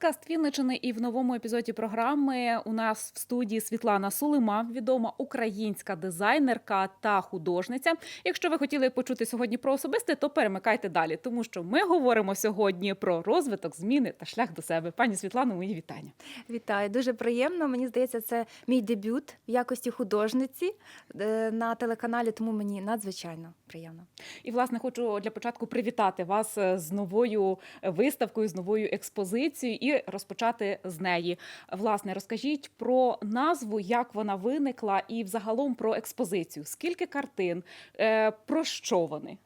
подкаст Вінничини, і в новому епізоді програми у нас в студії Світлана Сулима, відома українська дизайнерка та художниця. Якщо ви хотіли почути сьогодні про особисте, то перемикайте далі, тому що ми говоримо сьогодні про розвиток, зміни та шлях до себе. Пані Світлано, мої вітання. Вітаю, дуже приємно. Мені здається, це мій дебют в якості художниці е, на телеканалі, тому мені надзвичайно приємно. І власне хочу для початку привітати вас е, з новою виставкою, з новою експозицією і розпочати з неї. Власне, розкажіть про назву, як вона виникла, і взагалом про експозицію. Скільки картин, Е, про що вони?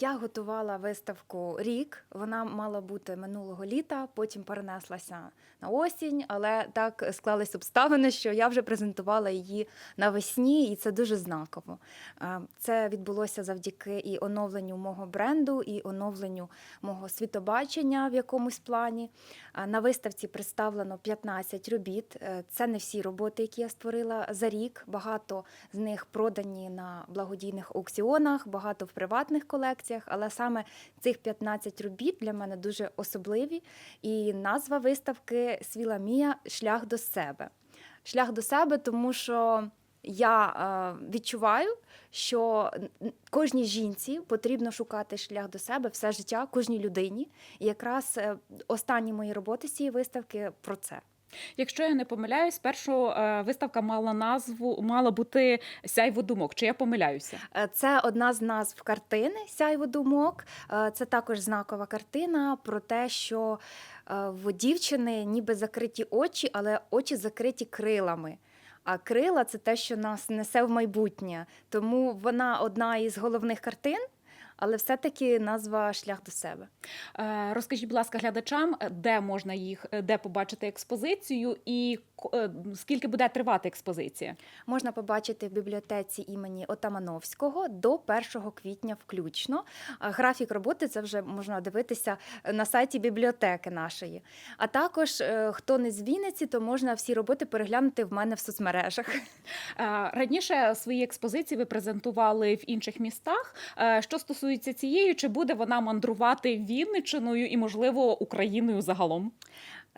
Я готувала виставку рік. Вона мала бути минулого літа, потім перенеслася на осінь, але так склались обставини, що я вже презентувала її навесні, і це дуже знаково. Е, Це відбулося завдяки і оновленню мого бренду, і оновленню мого світобачення в якомусь плані. На виставці представлено 15 робіт. Е, Це не всі роботи, які я створила за рік. Багато з них продані на благодійних аукціонах, багато в приватних колекціях. Але саме цих 15 робіт для мене дуже особливі. І назва виставки Свіла Мія Шлях до себе. Шлях до себе, тому що я е, відчуваю, що кожній жінці потрібно шукати шлях до себе все життя, кожній людині. І якраз е, останні мої роботи з цієї виставки про це. Якщо я не помиляюсь, першу е, виставка мала назву мала бути Сяйво думок. Чи я помиляюся? Це одна з назв картини Сяйво думок. Це також знакова картина про те, що в дівчини ніби закриті очі, але очі закриті крилами. А крила це те, що нас несе в майбутнє. Тому вона одна із головних картин, але все-таки назва шлях до себе. Е, Розкажіть, будь ласка, глядачам, де можна їх, е, де побачити експозицію, і е, скільки буде тривати експозиція? Можна побачити в бібліотеці імені Отамановського до 1 квітня включно. Графік роботи це вже можна дивитися на сайті бібліотеки нашої. А також, е, хто не з Вінниці, то можна всі роботи переглянути в мене в соцмережах. Е, Раніше свої експозиції ви презентували в інших містах. Е, Що стосується цієї, чи буде вона мандрувати Вінничиною і, можливо, Україною загалом?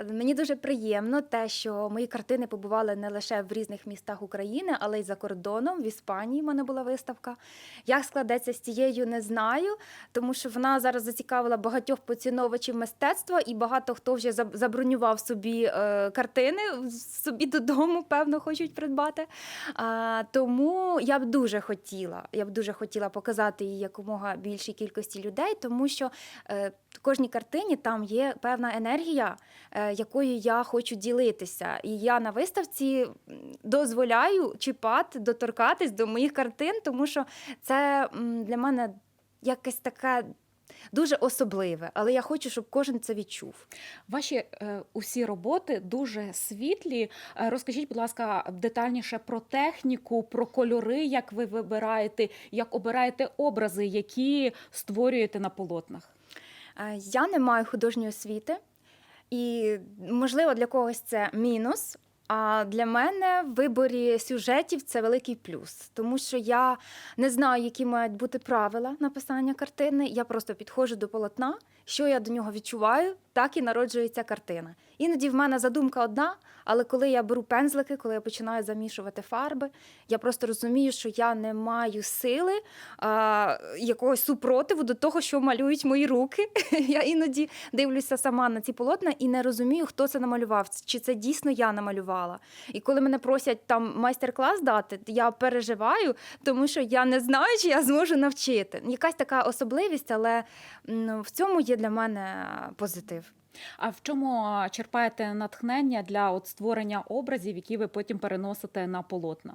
Мені дуже приємно те, що мої картини побували не лише в різних містах України, але й за кордоном. В Іспанії в мене була виставка. Як складеться з цією, не знаю, тому що вона зараз зацікавила багатьох поціновувачів мистецтва, і багато хто вже забронював собі е, картини собі додому, певно, хочуть придбати. Тому я б дуже хотіла, я б дуже хотіла показати її якомога більшій кількості людей, тому що е, в кожній картині там є певна енергія, е, якою я хочу ділитися. І я на виставці дозволяю чіпати, доторкатись до моїх картин, тому що це для мене якесь таке. Дуже особливе, але я хочу, щоб кожен це відчув. Ваші е, усі роботи дуже світлі. Е, Розкажіть, будь ласка, детальніше про техніку, про кольори, як ви вибираєте, як обираєте образи, які створюєте на полотнах. Е, Я не маю художньої освіти, і можливо для когось це мінус. А для мене в виборі сюжетів це великий плюс, тому що я не знаю, які мають бути правила написання картини. Я просто підходжу до полотна, що я до нього відчуваю, так і народжується картина. Іноді в мене задумка одна, але коли я беру пензлики, коли я починаю замішувати фарби, я просто розумію, що я не маю сили а, якогось супротиву до того, що малюють мої руки. Я іноді дивлюся сама на ці полотна і не розумію, хто це намалював, чи це дійсно я намалювала. І коли мене просять там майстер-клас дати, я переживаю, тому що я не знаю, чи я зможу навчити. Якась така особливість, але в цьому є для мене позитив. А в чому черпаєте натхнення для от створення образів, які ви потім переносите на полотна?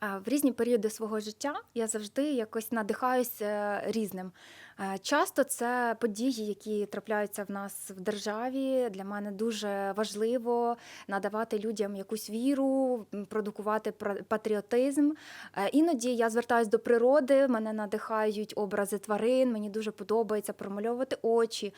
В різні періоди свого життя я завжди якось надихаюся різним. Е, Часто це події, які трапляються в нас в державі. Для мене дуже важливо надавати людям якусь віру, продукувати патріотизм. Е, Іноді я звертаюся до природи, мене надихають образи тварин. Мені дуже подобається промальовувати очі,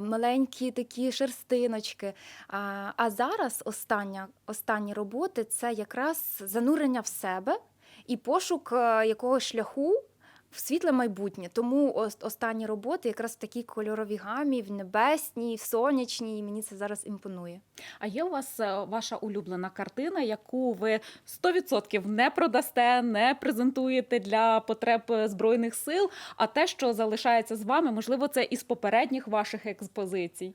маленькі такі шерстиночки. А, А зараз остання, останні роботи це якраз занурення в себе і пошук е, якогось шляху в світле майбутнє. Тому останні роботи якраз в такій кольоровій гамі, в небесній, в сонячній. і Мені це зараз імпонує. А є у вас е, ваша улюблена картина, яку ви 100% не продасте, не презентуєте для потреб е, збройних сил, а те, що залишається з вами, можливо, це із попередніх ваших експозицій.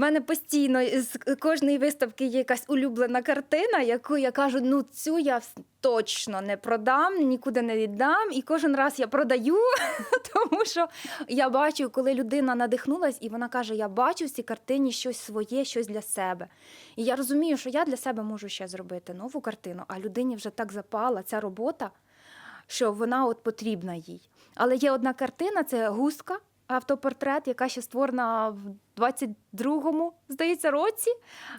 У мене постійно з кожної виставки є якась улюблена картина, яку я кажу, ну цю я точно не продам, нікуди не віддам. І кожен раз я продаю, тому що я бачу, коли людина надихнулась, і вона каже: Я бачу в цій картині щось своє, щось для себе. І я розумію, що я для себе можу ще зробити нову картину, а людині вже так запала ця робота, що вона от потрібна їй. Але є одна картина це густка, автопортрет, яка ще створена в 22-му, здається, році.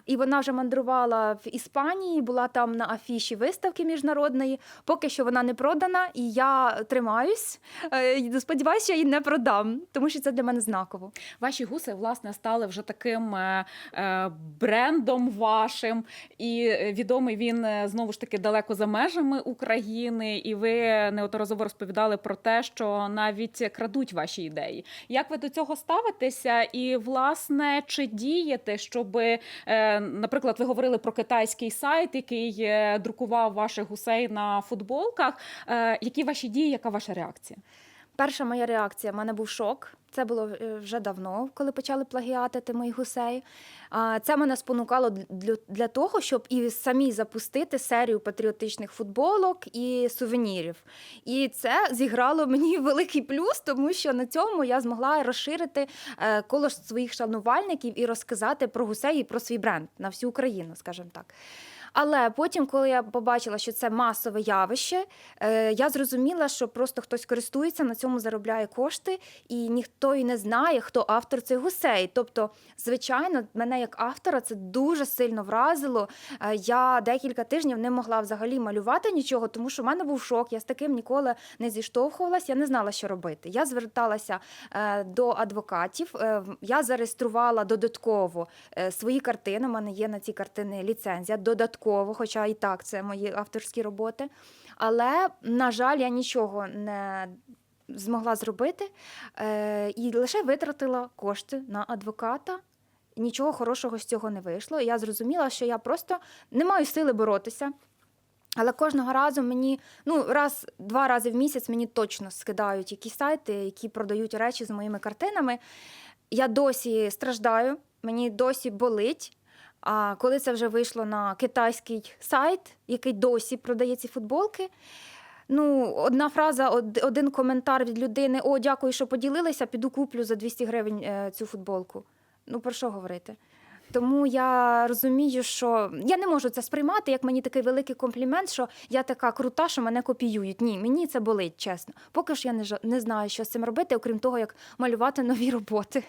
І вона вже мандрувала в Іспанії, була там на афіші виставки міжнародної. Поки що вона не продана, і я тримаюсь. Е, Сподіваюся, я її не продам, тому що це для мене знаково. Ваші гуси, власне, стали вже таким е, е, брендом вашим, і відомий він знову ж таки далеко за межами України. І ви неодноразово розповідали про те, що навіть крадуть ваші ідеї. Як ви до цього ставитеся? І власне, чи дієте, щоб, е, наприклад, ви говорили про китайський сайт, який е, друкував ваших гусей на футболках? Е, Які ваші дії? Яка ваша реакція? Перша моя реакція в мене був шок. Це було е, вже давно, коли почали плагіатити моїх гусей. Це мене спонукало для, для того, щоб і самі запустити серію патріотичних футболок і сувенірів. І це зіграло мені великий плюс, тому що на цьому я змогла розширити е, коло своїх шанувальників і розказати про гусей і про свій бренд на всю Україну, скажімо так. Але потім, коли я побачила, що це масове явище, е, я зрозуміла, що просто хтось користується, на цьому заробляє кошти, і ніхто й не знає, хто автор цих гусей. Тобто, звичайно, мене як автора це дуже сильно вразило. Е, Я декілька тижнів не могла взагалі малювати нічого, тому що в мене був шок. Я з таким ніколи не зіштовхувалася, я не знала, що робити. Я зверталася е, до адвокатів. Я зареєструвала додатково свої картини. У мене є на ці картини ліцензія додатково, хоча і так це мої авторські роботи. Але, на жаль, я нічого не змогла зробити е, і лише витратила кошти на адвоката. Нічого хорошого з цього не вийшло. Я зрозуміла, що я просто не маю сили боротися. Але кожного разу мені, ну, раз, два рази в місяць мені точно скидають якісь сайти, які продають речі з моїми картинами. Я досі страждаю, мені досі болить. А коли це вже вийшло на китайський сайт, який досі продає ці футболки. Ну, одна фраза, один коментар від людини: О, дякую, що поділилися, піду куплю за 200 гривень е, цю футболку. Ну, про що говорити? Тому я розумію, що я не можу це сприймати як мені такий великий комплімент, що я така крута, що мене копіюють. Ні, мені це болить, чесно. Поки що я не, жа- не знаю, що з цим робити, окрім того, як малювати нові роботи.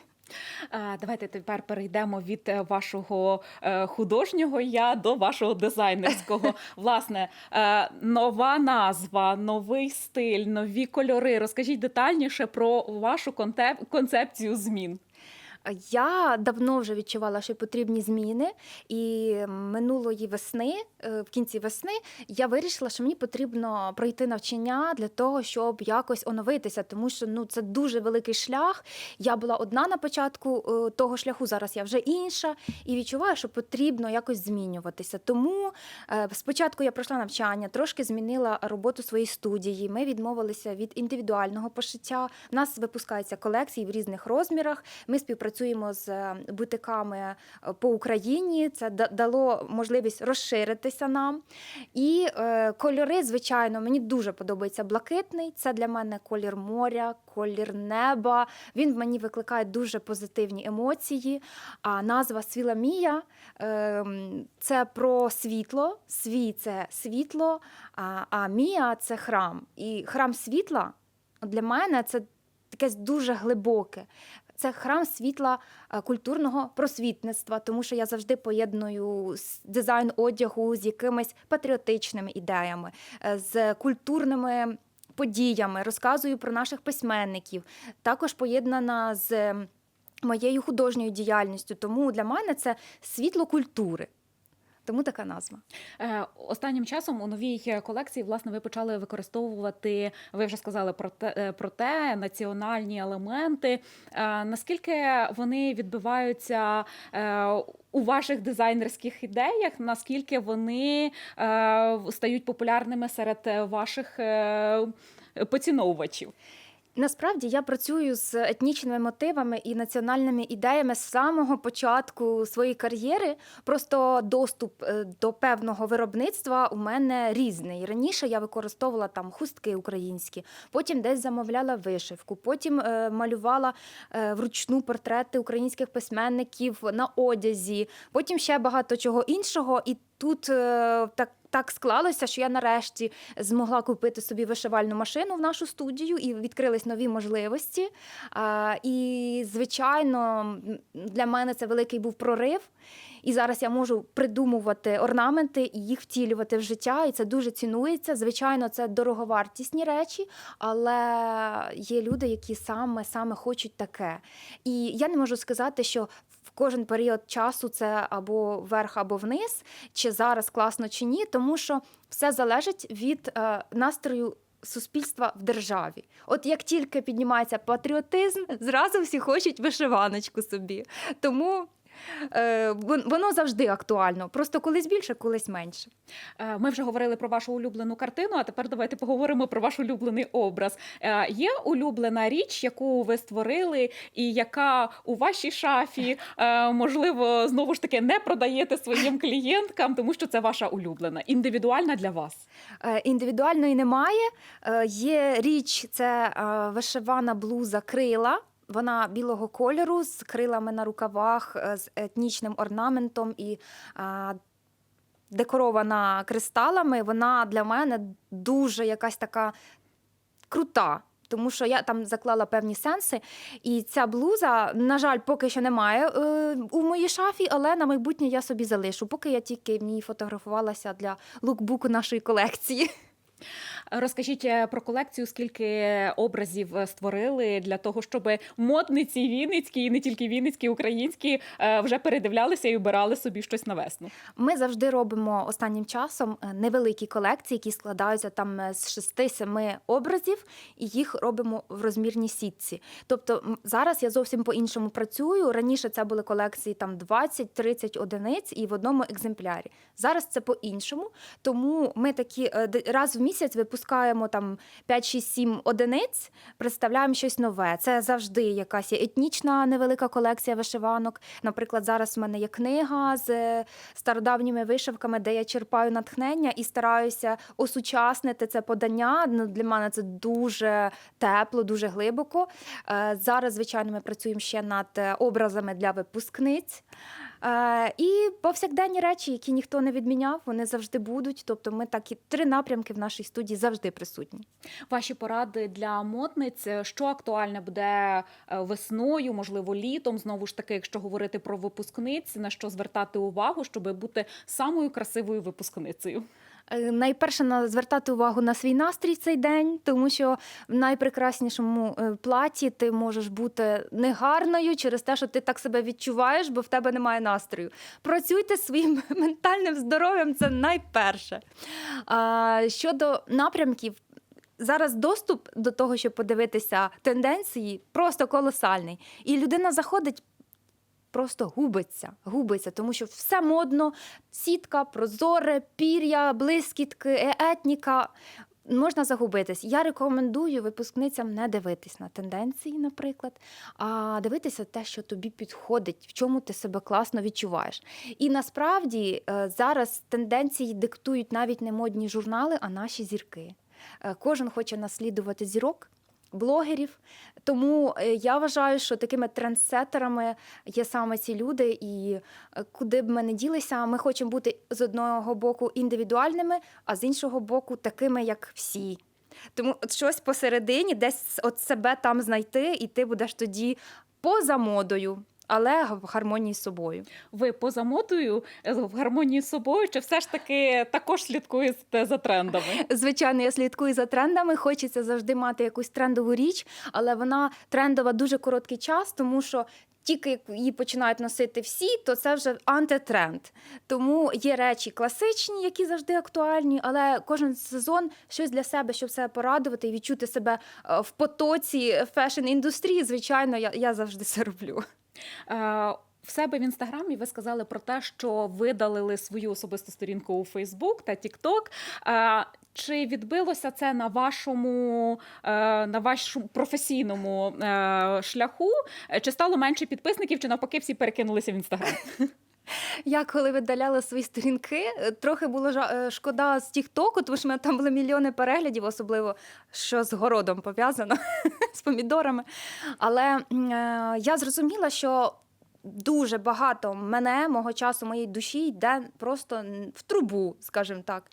Давайте тепер перейдемо від е, вашого е, художнього я до вашого дизайнерського. Власне, е, нова назва, новий стиль, нові кольори. Розкажіть детальніше про вашу концепцію змін. Я давно вже відчувала, що потрібні зміни, і минулої весни, е, в кінці весни, я вирішила, що мені потрібно пройти навчання для того, щоб якось оновитися, тому що ну це дуже великий шлях. Я була одна на початку е, того шляху, зараз я вже інша, і відчуваю, що потрібно якось змінюватися. Тому е, спочатку я пройшла навчання, трошки змінила роботу своєї студії. Ми відмовилися від індивідуального пошиття. У нас випускаються колекції в різних розмірах. Ми співпрацюємо з е, бутиками е, по Україні. Це дало можливість розширитися нам. І е, кольори, звичайно, мені дуже подобається блакитний. Це для мене колір моря, колір неба. Він мені викликає дуже позитивні емоції. А назва Свіла Мія ем, це про світло. Свій це світло, а, Мія це храм. І храм світла для мене це якесь дуже глибоке. Це храм світла е, культурного просвітництва, тому що я завжди поєдную дизайн одягу з якимись патріотичними ідеями, е, з культурними подіями, розказую про наших письменників. Також поєднана з моєю художньою діяльністю. Тому для мене це світло культури. Тому така назва. Е, Останнім часом у новій колекції власне ви почали використовувати. Ви вже сказали про те, е, про те національні елементи. Е, Наскільки вони відбиваються у ваших дизайнерських ідеях? Наскільки вони стають популярними серед ваших поціновувачів? Насправді я працюю з етнічними мотивами і національними ідеями з самого початку своєї кар'єри. Просто доступ е, до певного виробництва у мене різний. Раніше я використовувала там хустки українські, потім десь замовляла вишивку, потім е, малювала е, вручну портрети українських письменників на одязі, потім ще багато чого іншого. І тут так. Так склалося, що я нарешті змогла купити собі вишивальну машину в нашу студію і відкрились нові можливості. І, звичайно, для мене це великий був прорив. І зараз я можу придумувати орнаменти і їх втілювати в життя, і це дуже цінується. Звичайно, це дороговартісні речі, але є люди, які саме саме хочуть таке. І я не можу сказати, що кожен період часу це або вверх, або вниз, чи зараз класно, чи ні, тому що все залежить від е, настрою. Суспільства в державі. От як тільки піднімається патріотизм, зразу всі хочуть вишиваночку собі. Тому воно завжди актуально. Просто колись більше, колись менше. Е, Ми вже говорили про вашу улюблену картину, а тепер давайте поговоримо про ваш улюблений образ. Е, Є улюблена річ, яку ви створили, і яка у вашій шафі, е, можливо, знову ж таки не продаєте своїм клієнткам, тому що це ваша улюблена, індивідуальна для вас. Е, Індивідуальної немає. Е, Є річ, це е, вишивана блуза крила. Вона білого кольору з крилами на рукавах, е, з етнічним орнаментом і декорована кристалами. Вона для мене дуже якась така крута. Тому що я там заклала певні сенси, і ця блуза, на жаль, поки що немає е, у моїй шафі, але на майбутнє я собі залишу, поки я тільки в ній фотографувалася для лукбуку нашої колекції. Розкажіть е, про колекцію, скільки образів е, створили для того, щоб модниці вінницькі, і не тільки вінницькі, українські е, вже передивлялися і обирали собі щось на весну. Ми завжди робимо останнім часом невеликі колекції, які складаються там з 6-7 образів, і їх робимо в розмірній сітці. Тобто зараз я зовсім по-іншому працюю. Раніше це були колекції там 20-30 одиниць і в одному екземплярі. Зараз це по-іншому. Тому ми такі раз в місяць випускаємо там 5-6-7 одиниць, представляємо щось нове. Це завжди якась етнічна невелика колекція вишиванок. Наприклад, зараз в мене є книга з е, стародавніми вишивками, де я черпаю натхнення і стараюся осучаснити це подання. Ну, для мене це дуже тепло, дуже глибоко. Е, Зараз, звичайно, ми працюємо ще над е, образами для випускниць. Е, І повсякденні речі, які ніхто не відміняв, вони завжди будуть. Тобто, ми такі три напрямки в нашій студії завжди присутні. Ваші поради для модниць, е, що актуальне буде е, весною, можливо, літом. Знову ж таки, якщо говорити про випускниць, на що звертати увагу, щоб бути самою красивою випускницею. Е, Найперше на звертати увагу на свій настрій цей день, тому що в найпрекраснішому е, платі ти можеш бути негарною через те, що ти так себе відчуваєш, бо в тебе немає настрою. Працюйте своїм ментальним здоров'ям, це найперше. Щодо напрямків. Зараз доступ до того, щоб подивитися тенденції, просто колосальний. І людина заходить, просто губиться, губиться, тому що все модно, сітка, прозоре, пір'я, блискітки, е- етніка. Можна загубитись. Я рекомендую випускницям не дивитись на тенденції, наприклад, а дивитися те, що тобі підходить, в чому ти себе класно відчуваєш. І насправді е, зараз тенденції диктують навіть не модні журнали, а наші зірки. Е, Кожен хоче наслідувати зірок. Блогерів, тому е, я вважаю, що такими трендсеттерами є саме ці люди, і е, куди б ми не ділися, ми хочемо бути з одного боку індивідуальними, а з іншого боку, такими, як всі. Тому от щось посередині, десь от себе там знайти, і ти будеш тоді поза модою. Але в гармонії з собою. Ви поза модою е, в гармонії з собою, чи все ж таки також слідкуєте за трендами? Звичайно, я слідкую за трендами. Хочеться завжди мати якусь трендову річ, але вона трендова дуже короткий час, тому що. Тільки як її починають носити всі, то це вже антитренд. Тому є речі класичні, які завжди актуальні, але кожен сезон щось для себе, щоб себе порадувати і відчути себе е, в потоці фешн-індустрії. Звичайно, я, я завжди це роблю. Е, В себе в інстаграмі ви сказали про те, що видалили свою особисту сторінку у Фейсбук та Тікток. Чи відбилося це на вашому е, на вашому професійному е, шляху? Е, Чи стало менше підписників, чи навпаки всі перекинулися в інстаграм? Я коли видаляла свої сторінки, е, трохи було жа- е, шкода з Тіктоку, тому що в мене там були мільйони переглядів, особливо що з городом пов'язано з помідорами. Але е, я зрозуміла, що. Дуже багато мене, мого часу, моєї душі йде просто в трубу, скажімо так.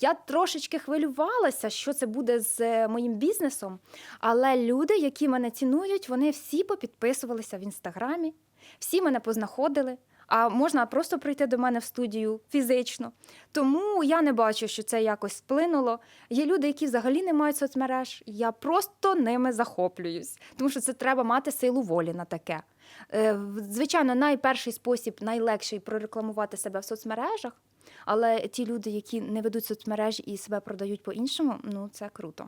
Я трошечки хвилювалася, що це буде з е, моїм бізнесом. Але люди, які мене цінують, вони всі попідписувалися в інстаграмі, всі мене познаходили. А можна просто прийти до мене в студію фізично. Тому я не бачу, що це якось вплинуло. Є люди, які взагалі не мають соцмереж. Я просто ними захоплююсь, тому що це треба мати силу волі на таке. Е, Звичайно, найперший спосіб, найлегший прорекламувати себе в соцмережах. Але ті люди, які не ведуть соцмережі і себе продають по-іншому, ну це круто.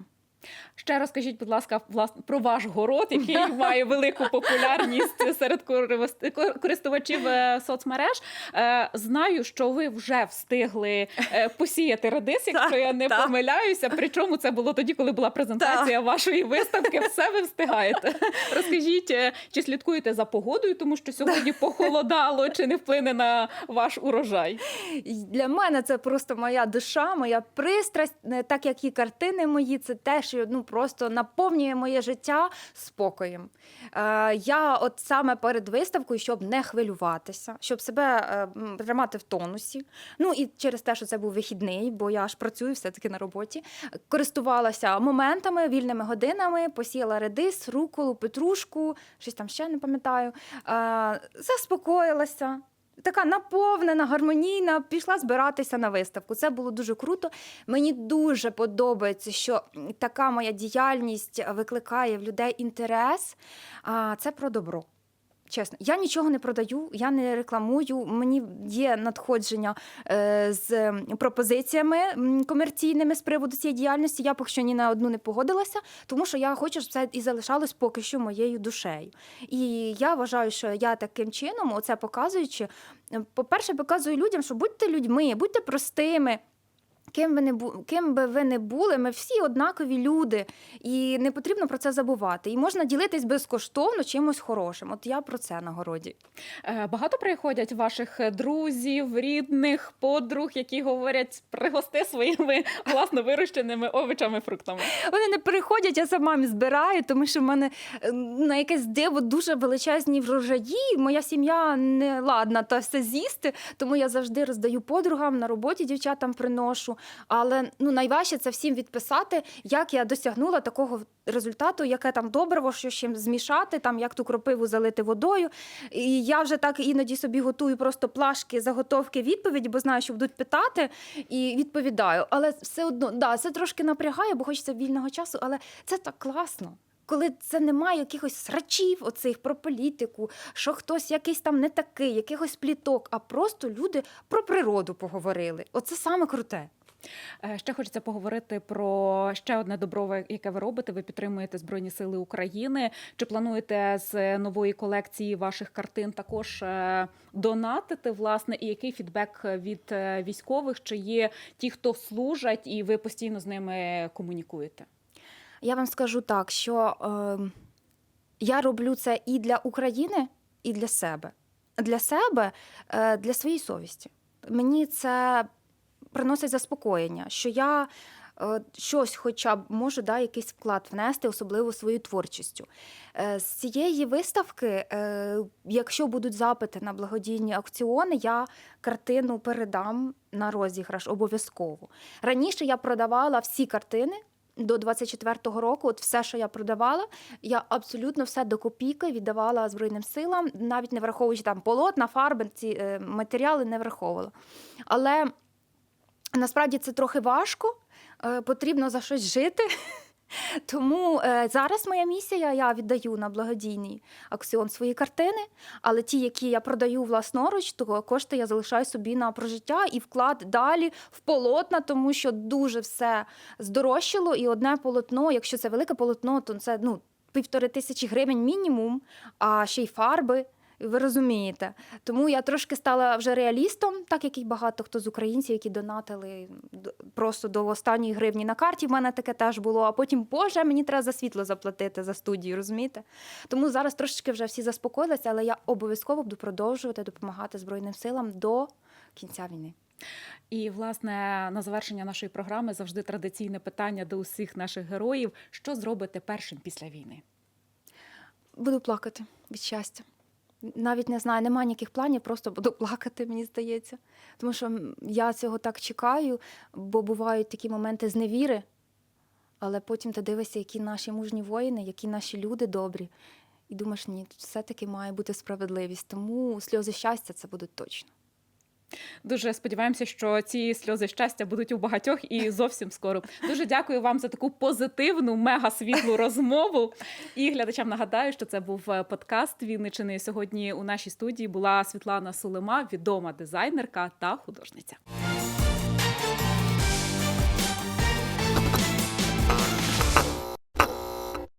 Ще розкажіть, будь ласка, власне про ваш город, який має велику популярність серед користувачів- кор- користувачів е, соцмереж. Е, Знаю, що ви вже встигли е, посіяти редис, якщо я не помиляюся. Причому це було тоді, коли була презентація вашої виставки. Все ви встигаєте. Розкажіть, чи слідкуєте за погодою, тому що сьогодні похолодало, чи не вплине на ваш урожай? Для мене це просто моя душа, моя пристрасть, так як і картини мої, це те, що ну просто наповнює моє життя спокоєм. Е, я от саме перед виставкою, щоб не хвилюватися, щоб себе е, тримати в тонусі. Ну і через те, що це був вихідний, бо я ж працюю все-таки на роботі. Користувалася моментами, вільними годинами, посіяла редис, руколу, петрушку, щось там ще не пам'ятаю. Е, заспокоїлася. Така наповнена, гармонійна, пішла збиратися на виставку. Це було дуже круто. Мені дуже подобається, що така моя діяльність викликає в людей інтерес. А це про добро. Чесно, я нічого не продаю, я не рекламую. Мені є надходження е, з пропозиціями комерційними з приводу цієї діяльності. Я поки що ні на одну не погодилася, тому що я хочу, щоб це і залишалось поки що моєю душею. І я вважаю, що я таким чином, оце показуючи, по-перше, показую людям, що будьте людьми, будьте простими. Ким ви не бу... ким би ви не були, ми всі однакові люди, і не потрібно про це забувати. І можна ділитись безкоштовно чимось хорошим. От я про це на городі. Е, Багато приходять ваших друзів, рідних, подруг, які говорять пригости своїми власно вирощеними овочами, фруктами. Вони не приходять, я сама збираю, тому що в мене е, на якесь диво дуже величезні врожаї. Моя сім'я не ладна то все з'їсти, тому я завжди роздаю подругам на роботі дівчатам приношу. Але ну найважче це всім відписати, як я досягнула такого результату, яке там добриво, що чим змішати, там як ту кропиву залити водою. І я вже так іноді собі готую просто плашки, заготовки відповіді, бо знаю, що будуть питати, і відповідаю. Але все одно, да, це трошки напрягає, бо хочеться вільного часу, але це так класно. Коли це немає якихось срачів оцих про політику, що хтось якийсь там не такий, якихось пліток, а просто люди про природу поговорили. Оце саме круте. Е, Ще хочеться поговорити про ще одне добро, яке ви робите. Ви підтримуєте Збройні Сили України. Чи плануєте з нової колекції ваших картин також е, донатити? Власне, і який фідбек від е, військових? Чи є ті, хто служать, і ви постійно з ними комунікуєте? Я вам скажу так, що е, я роблю це і для України, і для себе. Для себе, е, для своєї совісті. Мені це приносить заспокоєння, що я е, щось, хоча б можу да, якийсь вклад внести, особливо своєю творчістю. Е, З цієї виставки, е, якщо будуть запити на благодійні аукціони, я картину передам на розіграш обов'язково. Раніше я продавала всі картини до 24-го року, от все, що я продавала, я абсолютно все до копійки віддавала Збройним силам, навіть не враховуючи там полотна, фарби, ці матеріали не враховувала. Але насправді це трохи важко, е, потрібно за щось жити. Тому е, зараз моя місія, я віддаю на благодійний акціон свої картини, але ті, які я продаю власноруч, то кошти я залишаю собі на прожиття і вклад далі в полотна, тому що дуже все здорожчало. І одне полотно, якщо це велике полотно, то це ну, півтори тисячі гривень мінімум, а ще й фарби. Ви розумієте, тому я трошки стала вже реалістом, так як і багато хто з українців, які донатили просто до останньої гривні на карті. В мене таке теж було. А потім, Боже, мені треба за світло заплатити за студію, розумієте? Тому зараз трошечки вже всі заспокоїлися, але я обов'язково буду продовжувати допомагати Збройним силам до кінця війни. І власне на завершення нашої програми завжди традиційне питання до усіх наших героїв: що зробите першим після війни? Буду плакати від щастя. Навіть не знаю, немає ніяких планів, просто буду плакати, мені здається. Тому що я цього так чекаю, бо бувають такі моменти зневіри, але потім ти дивишся, які наші мужні воїни, які наші люди добрі. І думаєш, ні, все-таки має бути справедливість. Тому сльози щастя це будуть точно. Дуже сподіваємося, що ці сльози щастя будуть у багатьох і зовсім скоро. Дуже дякую вам за таку позитивну, мега світлу розмову. І глядачам нагадаю, що це був е, подкаст Вінничини. Сьогодні у нашій студії була Світлана Сулима, відома дизайнерка та художниця.